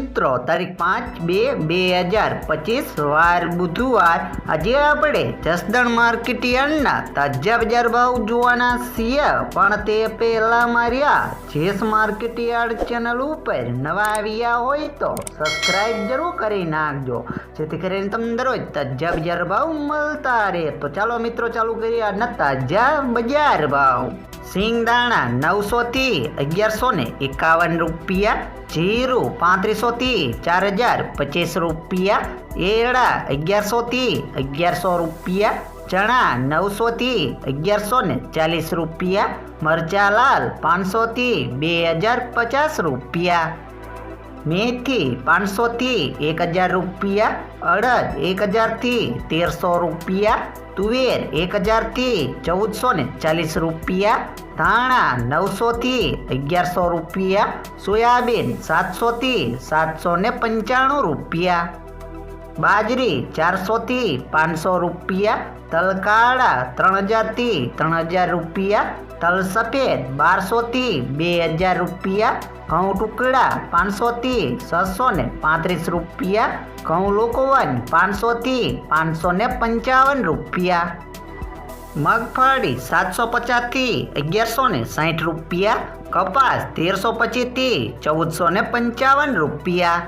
મિત્રો, તારીખ પાંચ બે બે હજાર પચીસ, વાર બુધવાર. આજે આપણે જસદણ માર્કેટ યાર્ડના તાજા બજાર ભાવ જોવાના છીએ. પણ તે પહેલાં માર્યા, જેસ માર્કેટ યાર્ડ ચેનલ ઉપર નવા આવ્યા હોય તો સબસ્ક્રાઈબ જરૂર કરી નાખજો. જેથી કરીને તમને દરરોજ તાજા બજાર ભાવ મળતા રહે. તો ચાલો મિત્રો, ચાલુ કરીએ આજના તાજા બજાર ભાવ. સિંગદાણા નવસોથી અગિયારસો ને એકાવન રૂપિયા, જીરું પાંત્રીસોથી ચાર હજાર પચીસ રૂપિયા, એરડા અગિયારસોથી અગિયારસો રૂપિયા, ચણા નવસોથી અગિયારસો ને ચાલીસ રૂપિયા, મરચા લાલ પાંચસોથી બે હજાર પચાસ રૂપિયા. મેથી પાંચસોથી એક હજાર રૂપિયા, અડદ એક હજારથી તેરસો રૂપિયા, તુવેર એક હજારથી ચૌદસો ને ચાલીસ રૂપિયા, ધાણા નવસોથી અગિયારસો રૂપિયા, સોયાબીન સાતસોથી સાતસો ને પંચાણું રૂપિયા. બાજરી ચારસોથી પાંચસો રૂપિયા તલ કાળા ત્રણ હજારથી ત્રણ હજાર રૂપિયા તલ સફેદ બારસોથી બે હજાર રૂપિયા, ઘઉં ટુકડા પાંચસોથી છસો ને પાંત્રીસ રૂપિયા, ઘઉં લોકવન પાંચસોથી પાંચસો ને પંચાવન રૂપિયા. મગફળી સાતસો પચાસથી અગિયારસો ને સાઠ રૂપિયા, કપાસ તેરસો પચીસથી ચૌદસો ને પંચાવન રૂપિયા.